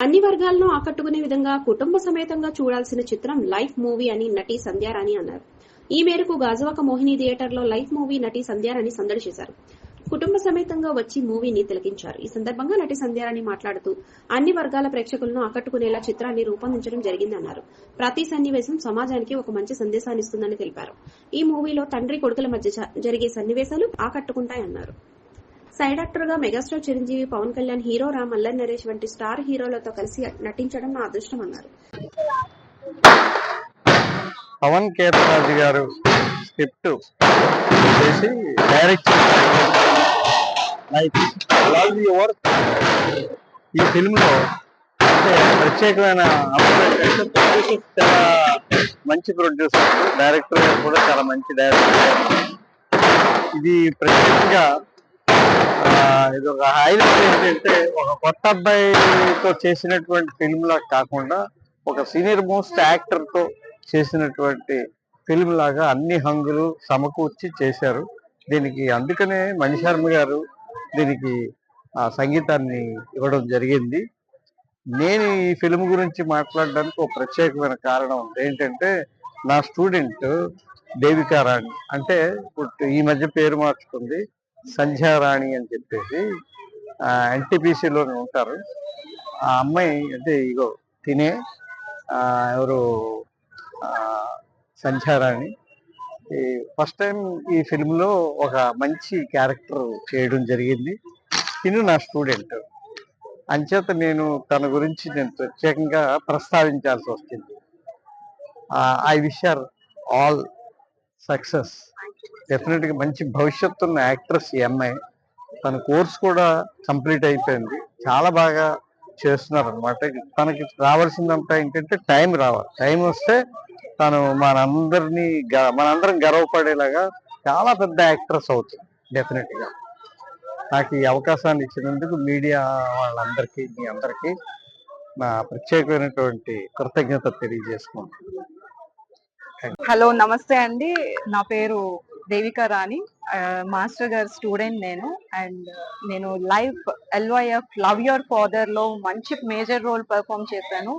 అన్ని వర్గాలను ఆకట్టుకునే విధంగా కుటుంబ సమేతంగా చూడాల్సిన చిత్రం లైఫ్ మూవీ అని నటి సంధ్యారాణి అన్నారు. ఈ మేరకు గాజువాక మోహిని థియేటర్లో లైఫ్ మూవీ నటి సంధ్యారాణి సందడి చేశారు. కుటుంబ సమేతంగా వచ్చి మూవీని తిలకించారు. ఈ సందర్భంగా నటి సంధ్యారాణి మాట్లాడుతూ అన్ని వర్గాల ప్రేక్షకులను ఆకట్టుకునేలా చిత్రాన్ని రూపొందించడం జరిగిందన్నారు. ప్రతి సన్నివేశం సమాజానికి ఒక మంచి సందేశాన్ని ఇస్తుందని తెలిపారు. ఈ మూవీలో తండ్రి కొడుకుల మధ్య జరిగే సన్నివేశాలు ఆకట్టుకుంటాయన్నారు. సైడ్ యాక్టర్గా మెగాస్టార్ చిరంజీవి పవన్ కళ్యాణ్ హీరో రామ్ అల్లర్ నరేష్ వంటి స్టార్ హీరోలతో కలిసి నటించడం నా అదృష్టం అన్నారు. పవన్ కేతరాజు గారు స్క్రిప్ట్ చేసి డైరెక్ట్ లైక్ లవ్ యువర్ ఈ ఫిల్మ్లో ప్రత్యేకమైన చాలా మంచి ప్రొడ్యూసర్ డైరెక్టర్ గారు కూడా చాలా మంచి డైరెక్టర్ ఇది ప్రత్యేకంగా ఇది ఒక హైలైట్ ఏంటంటే ఒక కొత్త అబ్బాయితో చేసినటువంటి ఫిల్మ్ లా కాకుండా ఒక సీనియర్ మోస్ట్ యాక్టర్తో చేసినటువంటి ఫిల్మ్ లాగా అన్ని హంగులు సమకూర్చి చేశారు. దీనికి అందుకనే మణిశర్మ గారు దీనికి ఆ సంగీతాన్ని ఇవ్వడం జరిగింది. నేను ఈ ఫిల్మ్ గురించి మాట్లాడడానికి ఒక ప్రత్యేకమైన కారణం ఉంది ఏంటంటే నా స్టూడెంట్ దేవికారాణి అంటే ఈ మధ్య పేరు మార్చుకుంది. సంధ్యారాణి అని చెప్పేసి ఎన్టీపీసీలోనే ఉంటారు. ఆ అమ్మాయి అంటే ఇగో తినే ఎవరు సంధ్యారాణి ఈ ఫస్ట్ టైం ఈ ఫిల్మ్లో ఒక మంచి క్యారెక్టర్ చేయడం జరిగింది. తిను నా స్టూడెంట్. అంచేత నేను తన గురించి నేను ప్రత్యేకంగా ప్రస్తావించాల్సి వస్తుంది. I wish our all success. డెఫినెట్గా మంచి భవిష్యత్తు ఉన్న యాక్ట్రెస్ ఈ అమ్మాయి తన కోర్స్ కూడా కంప్లీట్ అయిపోయింది. చాలా బాగా చేస్తున్నారు అనమాట తనకి రావాల్సిందంతా ఏంటంటే టైం రావాలి. టైం వస్తే తను మనందరినీ గ- మనందరం గర్వపడేలాగా చాలా పెద్ద యాక్ట్రెస్ అవుతుంది. డెఫినెట్గా. నాకు ఈ అవకాశాన్ని ఇచ్చినందుకు మీడియా వాళ్ళందరికీ మీ అందరికీ నా ప్రత్యేకమైనటువంటి కృతజ్ఞత తెలియజేసుకుంటున్నాను. హలో నమస్తే అండి. నా పేరు దేవిక రాణి. మాస్టర్ గారి స్టూడెంట్ నేను. అండ్ నేను లైవ్ ఎల్వైఎఫ్ లవ్ యువర్ ఫాదర్లో మంచి మేజర్ రోల్ పర్ఫామ్ చేశాను.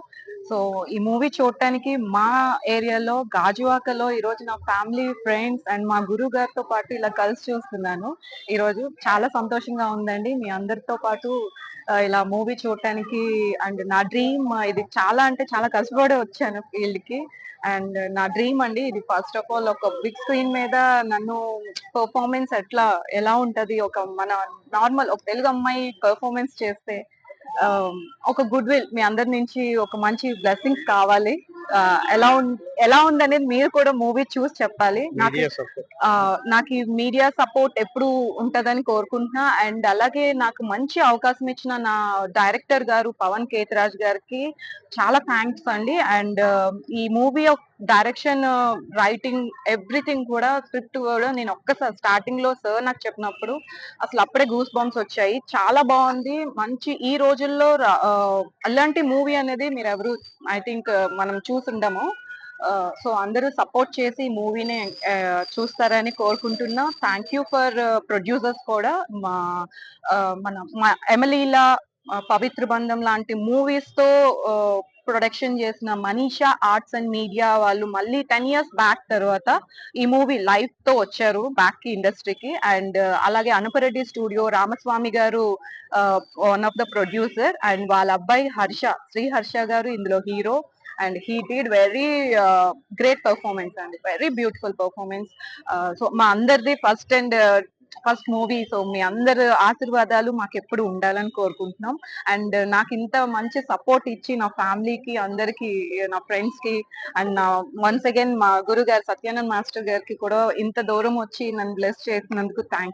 సో ఈ మూవీ చూడటానికి మా ఏరియాలో గాజువాకలో ఈరోజు నా ఫ్యామిలీ ఫ్రెండ్స్ అండ్ మా గురువు గారితో పాటు ఇలా కలిసి చూస్తున్నాను. ఈరోజు చాలా సంతోషంగా ఉందండి. మీ అందరితో పాటు ఇలా మూవీ చూడటానికి అండ్ నా డ్రీమ్ ఇది చాలా అంటే చాలా కష్టపడి వచ్చాను ఫీల్డ్కి అండ్ నా డ్రీమ్ అండి ఇది ఫస్ట్ ఆఫ్ ఆల్ ఒక బిగ్ స్క్రీన్ మీద నన్ను పర్ఫార్మెన్స్ ఎట్లా ఎలా ఉంటది? ఒక మన నార్మల్ ఒక తెలుగు అమ్మాయి పర్ఫార్మెన్స్ చేస్తే Um, ఒక గుడ్ విల్ మీ అందరి నుంచి ఒక మంచి బ్లెస్సింగ్స్ కావాలి. Uh, ఆ, ఎలా ఉందనేది మీరు కూడా మూవీ చూసి చెప్పాలి. నాకు నాకు ఈ మీడియా సపోర్ట్ ఎప్పుడు ఉంటదని కోరుకుంటున్నా. అండ్ అలాగే నాకు మంచి అవకాశం ఇచ్చిన నా డైరెక్టర్ గారు పవన్ కేతరాజ్ గారికి చాలా థ్యాంక్స్ అండి. అండ్ ఈ మూవీ డైరెక్షన్ రైటింగ్ ఎవ్రీథింగ్ కూడా స్క్రిప్ట్ కూడా నేను ఒక్కసారి స్టార్టింగ్లో సార్ నాకు చెప్పినప్పుడు అసలు అప్పుడే గూస్ బాంబ్స్ వచ్చాయి. చాలా బాగుంది. మంచి ఈ రోజుల్లో అలాంటి మూవీ అనేది మీరు ఎవరు ఐ థింక్ మనం చూసుండము. సో అందరూ సపోర్ట్ చేసి ఈ మూవీని చూస్తారని కోరుకుంటున్నా. థ్యాంక్ యూ ఫర్ ప్రొడ్యూసర్స్ కూడా. మా మన మా ఎమలీలా పవిత్ర బంధం లాంటి మూవీస్తో ప్రొడక్షన్ చేసిన మనీషా ఆర్ట్స్ అండ్ మీడియా వాళ్ళు మళ్ళీ టెన్ ఇయర్స్ బ్యాక్ తర్వాత ఈ మూవీ లైఫ్తో వచ్చారు బ్యాక్కి. ఇండస్ట్రీకి అండ్ అలాగే అనుపరెడ్డి స్టూడియో రామస్వామి గారు one of the producer and వాళ్ళ అబ్బాయి హర్ష శ్రీ హర్ష గారు ఇందులో hero and he did very great performance అండి వెరీ బ్యూటిఫుల్ పర్ఫార్మెన్స్ సో మా అందరిది first and first movie so మీ అందరు ఆశీర్వాదాలు మాకు ఎప్పుడు ఉండాలని కోరుకుంటున్నాం. అండ్ నాకు ఇంత మంచి సపోర్ట్ ఇచ్చి నా ఫ్యామిలీకి అందరికి నా ఫ్రెండ్స్కి అండ్ నా వన్స్ అగైన్ మా గురుగారు సత్యానంద్ మాస్టర్ గారికి కూడా ఇంత దూరం వచ్చి నన్ను బ్లెస్ చేసినందుకు థ్యాంక్